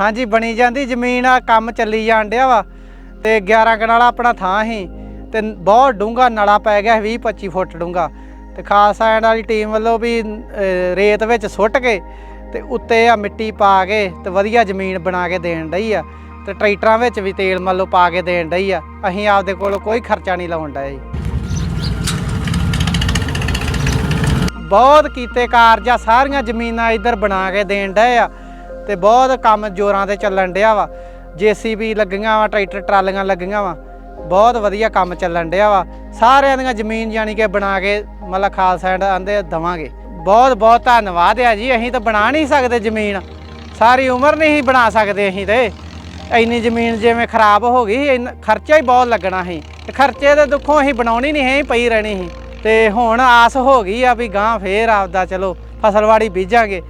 ਹਾਂਜੀ, ਬਣੀ ਜਾਂਦੀ, ਜ਼ਮੀਨ ਆ, ਕੰਮ ਚੱਲੀ ਜਾਣ ਡਿਆ ਵਾ। ਤੇ 11 ਕਨਾਲਾ ਆਪਣਾ ਥਾਂ ਸੀ, ਤੇ ਬਹੁਤ ਡੂੰਘਾ ਨਲਾ ਪੈ ਗਿਆ 20 25 ਫੁੱਟ ਡੂੰਘਾ। ਤੇ ਖਾਲਸਾ ਐਂਡ ਵਾਲੀ ਟੀਮ ਵੱਲੋਂ ਵੀ ਰੇਤ ਵਿੱਚ ਸੁੱਟ ਕੇ ਤੇ ਉੱਤੇ ਆ ਮਿੱਟੀ ਪਾ ਕੇ ਤੇ ਵਧੀਆ ਜ਼ਮੀਨ ਬਣਾ ਕੇ ਦੇਣ ਡਈ ਆ। ਤੇ ਟਰੈਕਟਰਾਂ ਵਿੱਚ ਵੀ ਤੇਲ ਮੰਨ ਲਓ ਪਾ ਕੇ ਦੇਣ ਡਈ ਆ। ਅਸੀਂ ਆਪਦੇ ਕੋਲੋਂ ਕੋਈ ਖਰਚਾ ਨਹੀਂ ਲਾਉਣ ਡਏ ਜੀ। ਬਹੁਤ ਕੀਤੇ ਕਾਰਜ ਆ, ਸਾਰੀਆਂ ਜ਼ਮੀਨਾਂ ਇੱਧਰ ਬਣਾ ਕੇ ਦੇਣ ਡਏ ਆ। ਤੇ ਬਹੁਤ ਕੰਮ ਜ਼ੋਰਾਂ ਤੇ ਚੱਲਣ ਡਿਆ ਵਾ। ਜੀਸੀਬੀ ਲੱਗੀਆਂ ਵਾ, ਟਰੈਕਟਰ ਟਰਾਲੀਆਂ ਲੱਗੀਆਂ ਵਾ। ਬਹੁਤ ਵਧੀਆ ਕੰਮ ਚੱਲਣ ਡਿਆ ਵਾ। ਸਾਰਿਆਂ ਦੀਆਂ ਜ਼ਮੀਨ ਯਾਨੀ ਕਿ ਬਣਾ ਕੇ ਮਤਲਬ ਖਾਲਸਾ ਐਂਡ ਆਂਦੇ ਦਵਾਂਗੇ। ਬਹੁਤ ਬਹੁਤ ਧੰਨਵਾਦ ਆ ਜੀ। ਅਸੀਂ ਤਾਂ ਬਣਾ ਨਹੀਂ ਸਕਦੇ ਜ਼ਮੀਨ। ਸਾਰੀ ਉਮਰ ਨਹੀਂ ਸੀ ਬਣਾ ਸਕਦੇ ਅਸੀਂ ਤੇ। ਇੰਨੀ ਜ਼ਮੀਨ ਜਿਵੇਂ ਖਰਾਬ ਹੋ ਗਈ, ਇੰਨਾ ਖਰਚਾ ਹੀ ਬਹੁਤ ਲੱਗਣਾ ਸੀ। ਤੇ ਖਰਚੇ ਦੇ ਦੁੱਖੋਂ ਅਸੀਂ ਬਣਾਉਣੀ ਨਹੀਂ ਹੈ ਪਈ ਰਹਿਣੀ ਸੀ। ਤੇ ਹੁਣ ਆਸ ਹੋ ਗਈ ਆ ਵੀ ਗਾਂ ਫੇਰ ਆਪਦਾ ਚਲੋ ਫਸਲਵਾੜੀ ਬੀਜਾਂਗੇ।